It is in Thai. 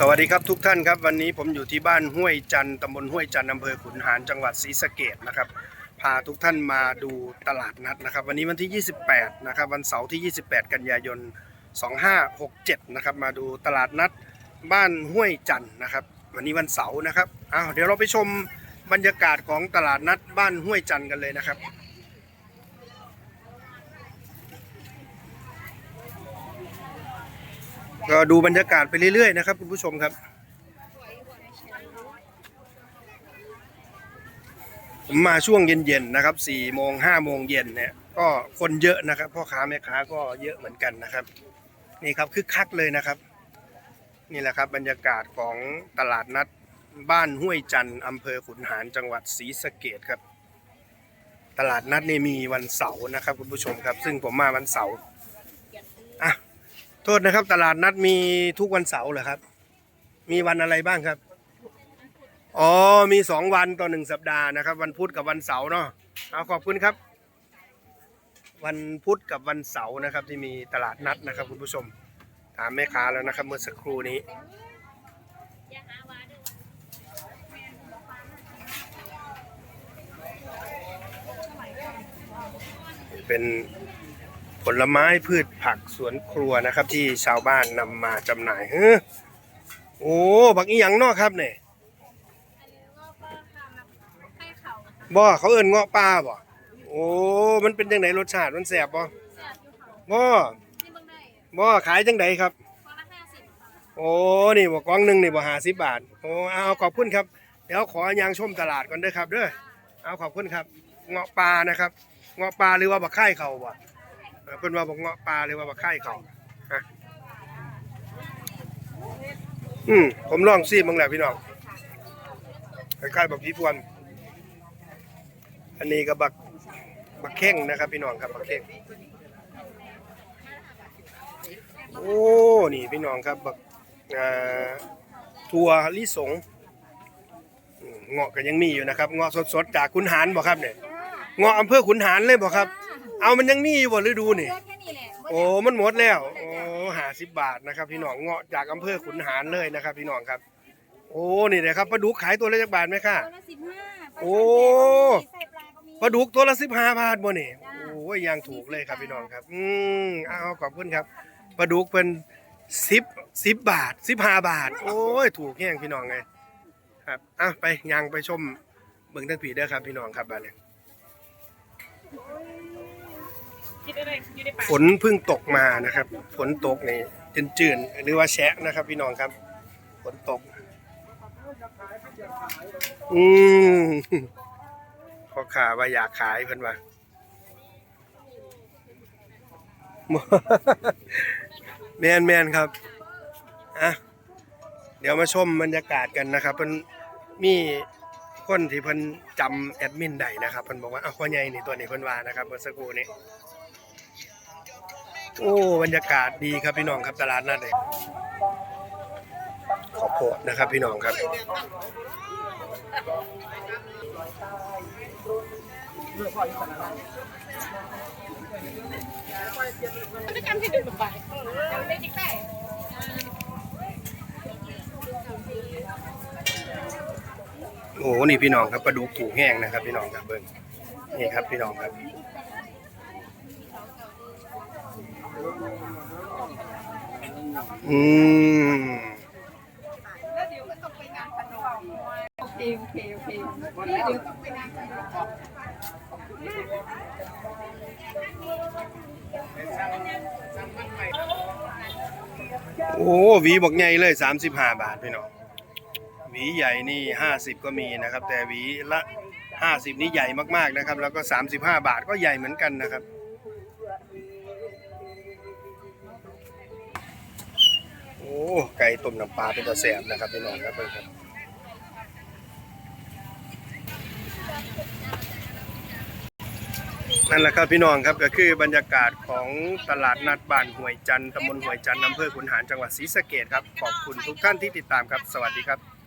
สวัสดีครับทุกท่านครับวันนี้ผมอยู่ที่บ้านห้วยจันตำบลห้วยจันอำเภอขุนหารจังหวัดศรีสะเกดนะครับ พาทุกท่านมาดูตลาดนัดนะครับ วันนี้วันที่ 28 นะครับ วันเสาร์ที่ 28 กันยายน 2567 นะครับ มาดูตลาดนัดบ้านห้วยจันนะครับ วันนี้วันเสาร์นะครับอ้าวเดี๋ยวเราไปชมบรรยากาศของตลาดนัดบ้านห้วยจันกันเลยนะครับ ก็ดูบรรยากาศไปเรื่อยๆนะครับคุณผู้ชมครับ ผมมาช่วงเย็นๆนะครับ4โมง5โมงเย็นเนี่ยก็คนเยอะนะครับพ่อค้าแม่ค้าก็เยอะเหมือนกันนะครับ นี่ครับคึกคักเลยนะครับ นี่แหละครับบรรยากาศของตลาดนัดบ้านห้วยจันทร์อำเภอขุนหารจังหวัดศรีสะเกดครับ ตลาดนัดนี่มีวันเสาร์นะครับคุณผู้ชมครับ ซึ่งผมมาวันเสาร์อะ โทษนะครับ ตลาดนัดมีทุกวันเสาร์เหรอครับ มีวันอะไรบ้างครับ อ๋อ มีสองวันต่อหนึ่งสัปดาห์นะครับ วันพุธกับวันเสาร์เนาะเอาขอบคุณครับ วันพุธกับวันเสาร์นะครับ ที่มีตลาดนัดนะครับ คุณผู้ชม ถามแม่ค้าแล้วนะครับ เมื่อสักครู่นี้เป็น ผลไม้พืชผักสวนครัวนะครับ ที่ชาวบ้านนำมาจำหน่ายเฮ้อโอ้บักอีหยังเนอกครับเนี่ยบ่เขาเอิ้นเงาะป่าบ่โอ้มันเป็นจังไดรสชาติมันแซ่บบ่บ่บ่ขายจังไดครับ โอ้นี่บ่กล่องหนึงนี่บ่50บาทโอ้เอาขอบคุณครับ เดี๋ยวขอยางชมตลาดก่อนเด้อครับเด้อเอาขอบคุณครับเงาะปลานะครับเงาะปลาหรือว่าบักไข่เขาบ่ เพิ่นว่าบักเงาะปลาหรือว่าบักไข่เขาอืมผมลองซีมึงแหละพี่น้องคล้ายๆบักพีทวน อันนี้ก็บักบักเข่งนะครับ พี่น้องครับบักเข่งโอ้นี่พี่น้องครับบักอ่าทัวลิสงเงาะก็ยังมีอยู่นะครับเงาะสดๆจากขุนหารบ่ครับเนี่ยเงาะอำเภอขุนหารเลยบ่ครับ เอามันยังมีอยู่บ่ฤดูนี่เลือกแค่นี้แหละโอ้มันหมดแล้วโอ้หาสิบบาทนะครับ พี่น้องเงาะจากอำเภอขุนหารเลยนะครับ พี่น้องครับ โอ้นี่เลยครับปลาดุกขายตัวละจักบาทไหมค่ะ ตัวละสิบห้าโอ้ ใส่ปลาก็มีปลาดุกตัวละสิบห้าบาทบ่นี่โอ้ยยังถูกเลยครับพี่น้องครับ อืมเอาขอบคุณครับปลาดุกเป็นสิบสิบบาทสิบห้าบาท โอ้ยถูกแห้งพี่น้องไงครับอะไปยังไปชมเบิ่งทั้งผีเด้อครับพี่น้องครับบาดนี้คิดอะไรอยู่ในปาก ฝนเพิ่งตกมานะครับ ฝนตกนี่จืนๆหรือว่าแฉะนะครับ พี่น้องครับ ฝนตก อืมพ่อขาว่าอยากขายเพิ่นว่าแมนแมนครับอะเดี๋ยวมาชมบรรยากาศกันนะครับเพิ่นมีคนที่เพิ่นจำแอดมินได้นะครับเพิ่นบอกว่าอ้าวพ่อใหญ่นี่ตัวนี้เพิ่นว่านะครับเมื่อสักครู่นี้ โอ้บรรยากาศดีครับพี่น้องครับตลาดนัดเลยขอบโพดนะครับ พี่น้องครับไม่จำที่ดึงไปจำได้ที่ใกล้โอ้นี่พี่น้องครับปลาดุกถูกแห้งนะครับ พี่น้องครับเบิ้งนี่ครับพี่น้องครับ อืมโอเคโอเคโอเคเดี๋ยวต้องไปงานขนมโอ้หวีบอกใหญ่เลย 35 บาทพี่น้องหวีใหญ่นี่ 50 ก็มีนะครับ แต่หวีละ 50 นี่ใหญ่มากๆนะครับ แล้วก็ 35 บาทก็ใหญ่เหมือนกันนะครับ โอ้ไก่ต้มน้ำปลาเป็นตะแสบนะครับพี่น้องครับเพื่อนครับนั่นแหละครับพี่น้องครับก็คือบรรยากาศของตลาดนัดบ้านห้วยจันทร์ตำบลห้วยจันทร์อำเภอขุนหารจังหวัดศรีสะเกดครับขอบคุณทุกท่านที่ติดตามครับ สวัสดีครับ